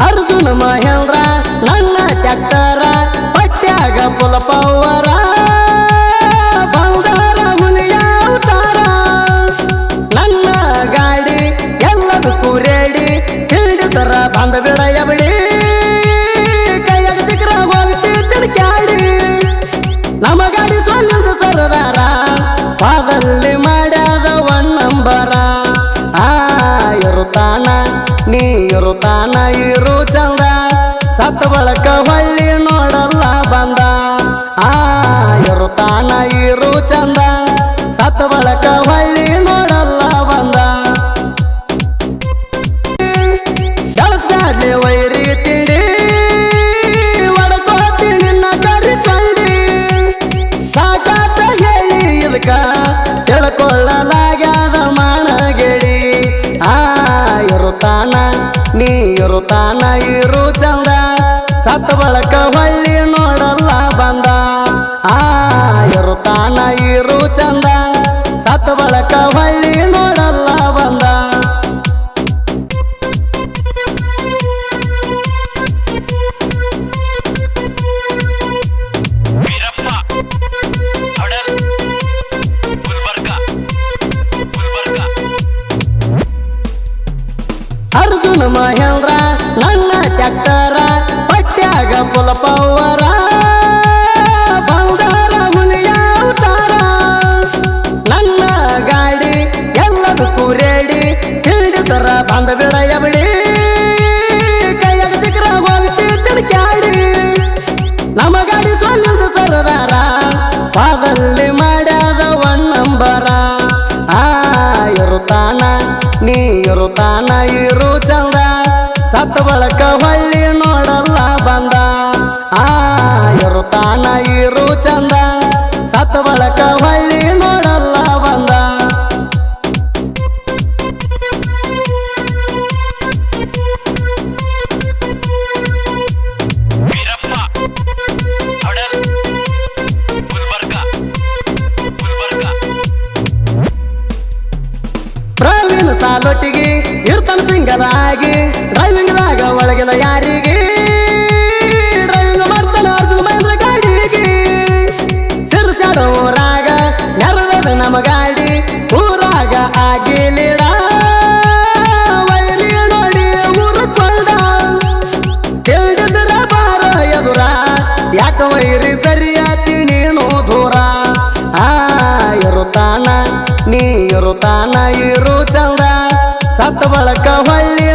ಅರ್ಜುನ ಮಹೇಂದ್ರ, ನನ್ನ ಟ್ಯಾಕ್ಟರ ಪಟ್ಯಾಗ ಪುಲಪವರ ಬಂಗಾರ ಹುಲಿಯ ನನ್ನ ಗಾಡಿ ಎಲ್ಲದಕ್ಕೂ ರೇಡಿ ಹಿಡಿದರ ಬಂದ ಬಿಡ ಬಿಡಿ ಸಿಕ್ಕರ ಪಾದಲ್ಲಿ ಮಾಡ್ಯಾದ ಒನ್ ನಂಬರ ಆ, ಇರುತ್ತಾನ ನೀ ತಾನ ಇರು ಚಂದ. ಸತ್ತ ಬಳಕ ಹೊಳ್ಳಿ ನೋಡಲ್ಲ ಬಂದ. ಆ ಇರುತ್ತಾನ ಇರು ಚಂದ. ಸತ್ತ ಬಳಕ ಹೊಳ್ಳಿ ನೋಡಲ್ಲ ಬಂದ. ಗಳಸ್ಬ್ಯಾಡ್ಲಿ ವೈರಿ ಇರುತ್ತಾನ ನೀ ಇರುತ್ತಾನ ಇರು ಚಂದ. ಸತ್ತ ಬಳಕ ಹೊಳ್ಳಿ ಅರ್ಜುನ ಮಹೇಂದ್ರ ನನ್ನ ಟ್ಯಾಕ್ಟರ ಪಟ್ಯಾಗ ಪವರ ಬಂಗಾರ ಹುಲಿಯ ಅವತಾರ. ನನ್ನ ಗಾಡಿ ಎಲ್ಲದಕ್ಕೂ ರೇಡಿ, ಹಿಡಿದರ ಬಂದ ಬಿಡ. ಎಬಡಿ ಇರುತ್ತಾನ ಇರು ಚಂದ ಸತ್ತ ಬಳಕ ಹೊಳ್ಳಿ ಡ್ರೈವಿಂಗ್ ಡ್ರೈವಿಂಗ್ದಾಗ ಒಳಗಿನ ಯಾರಿಗೆ ಸತ್ತ ಬಳಕ ಹೊಳ್ಳಿ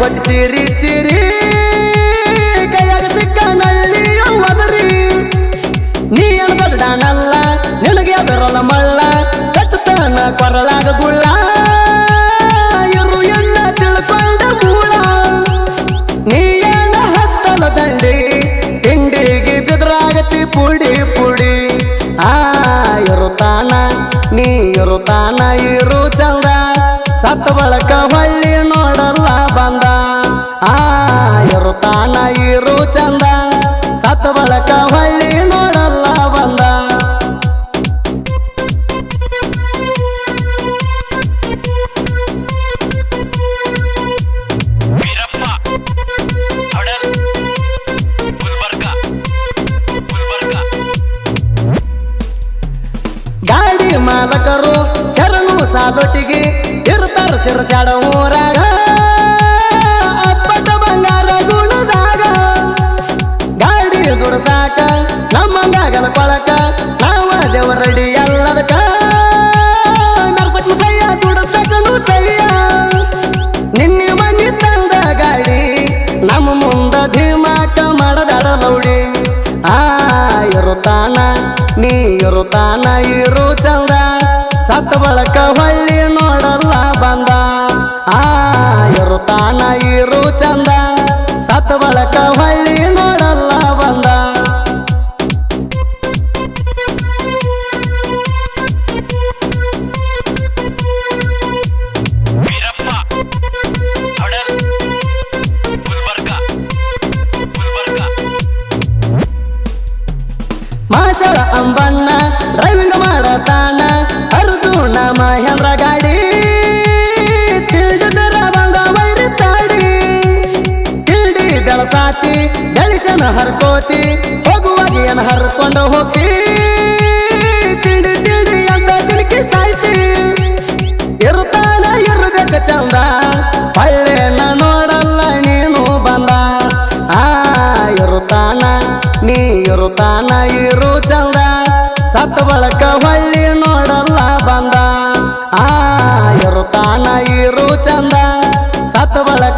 ಕೊಟ್ಟು ಚಿರಿ ಚಿರಿ, ಕೈಯಾಗ ಸಿಕ್ಕ ನಳ್ಳಿ ಅವದರಿ ನೀ ಏನು ದೊಡ್ಡನಲ್ಲ ನಿನಗೆ ಅದರಲ್ಲ ಮಳ್ಳ ಕಟ್ಟುತ್ತಾನ ಕೊರಳಾಗ ಗುಳ್ಳ. ಇರು ಎಣ್ಣ ತಿಳ್ಕೊಂಡ ಮೂಳ. ನೀ ಏನ ಹತ್ತಲ ದಂಡಿ, ತಿಂಡಿಗೆ ಬಿದ್ರಾಗತಿ ಪುಡಿ ಪುಡಿ. ಆ ಇರುತ್ತಾನ ನೀ ಇರುತ್ತಾನ ಇರು ಚಂದ. ಸತ್ತ ಬಳಕ ಮಾಲಕರು ಶರಣು ಸಾಲೊಟ್ಟಿಗೆ ಇರ್ತಾರ ಸಿರಸಾಡ ಊರಾಗ. ಅಪ್ಪಟ ಬಂಗಾರ ಗುಣದಾಗ. ಗಾಡಿ ಸಾಕ ನಮ್ಮ ಮ್ಯಾಗಲ ಕೊಳಕ, ನಾವ ದೇವರಡಿ ಎಲ್ಲದಕ್ಕ ಮನಿ ತಂದ ಗಾಡಿ, ನಮ್ಮ ಮುಂದ ಧೀಮಾಕ ಮಾಡದಾಡ ಲೌಡಿ ಆ ಇರುತ್ತಾನ ನೀ ಇರುತ್ತಾನ ಇರು ಚಂದ ಸತ್ತ ಬಳಕ ಹೊಳ್ಳಿ ನೋಡಲ್ಲ ಬಂದ. ಆ ಇರುತ್ತಾನ ಇರು ಚಂದ. ಸತ್ತ ಬಳಕ ತಿಂಡಿ ಗಳಿಸನ ಹರ್ಕೋತಿ ಹೋಗುವಾಗ ಏನ ಹರ್ಕೊಂಡು ಹೋಗ್ತಿ. ತಿಂಡಿ ತಿಂಡಿ ಅಂತ ತಿಣಕಿ ಸಾಯ್ತಿ. ಇರುತ್ತಾನ, ಇರಬೇಕು ಚಂದ. ಪಳ್ಳೆನ ನೋಡಲ್ಲ, ನೀನು ಬಂದ. ಆ, ಇರುತ್ತಾನ, ನೀ ಇರುತ್ತಾನ, ಇರು ಚಂದ. ಸತ್ತ ಬಳಕ ಹೊಳ್ಳಿ ನೋಡಲ್ಲ, ಬಂದ. ಆ, ಇರುತ್ತಾನ, ಇರು ಚಂದ. ಸತ್ತ ಬಳಕ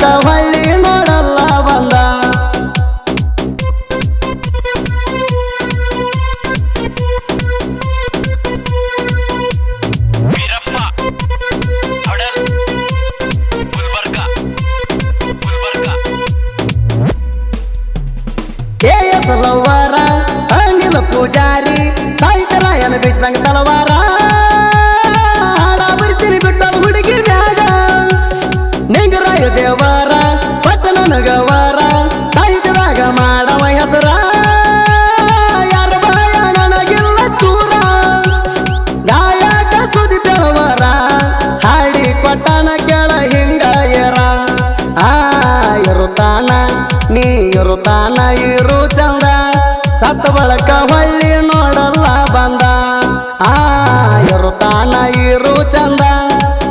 ಪೂಜಾರಿ ಸಾಹಿತ್ಯರಾಯನ ಬಿಸ್ದಂಗ ತಲವಾರ. ಹಾಡ ಬರ್ತೀನಿ ಬಿಟ್ಟ ಹುಡುಗಿ ಮ್ಯಾಗ. ನಿಂಗರಾಯ ದೇವಾರ ಪಟ್ಟಣ ನಗವಾರ ಸಾಹಿತ್ಯದಾಗ ಮಾಡವ ಹೆಸರ. ಯಾರ ಭಯ ನನಗಿಲ್ಲ ಚೂರ ಗಾಯಕ ಸುದಿ ಬೆಳವರ, ಹಾಡಿ ಕೊಟ್ಟನ ಕೆಳ ಹಿಂಗ ಎರ ಆ ಇರುತ್ತಾನ ನೀ ಇರುತ್ತಾನ ಇರು ಸತ್ತ ಬಳಕ ಹೊಳ್ಳಿ ನೋಡಲ್ಲ ಬಂದ. ಆ ಇರುತ್ತಾನ ಇರು ಚಂದ.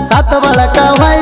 ಸತ್ತ ಬಳಕ ಹೊಳ್ಳಿ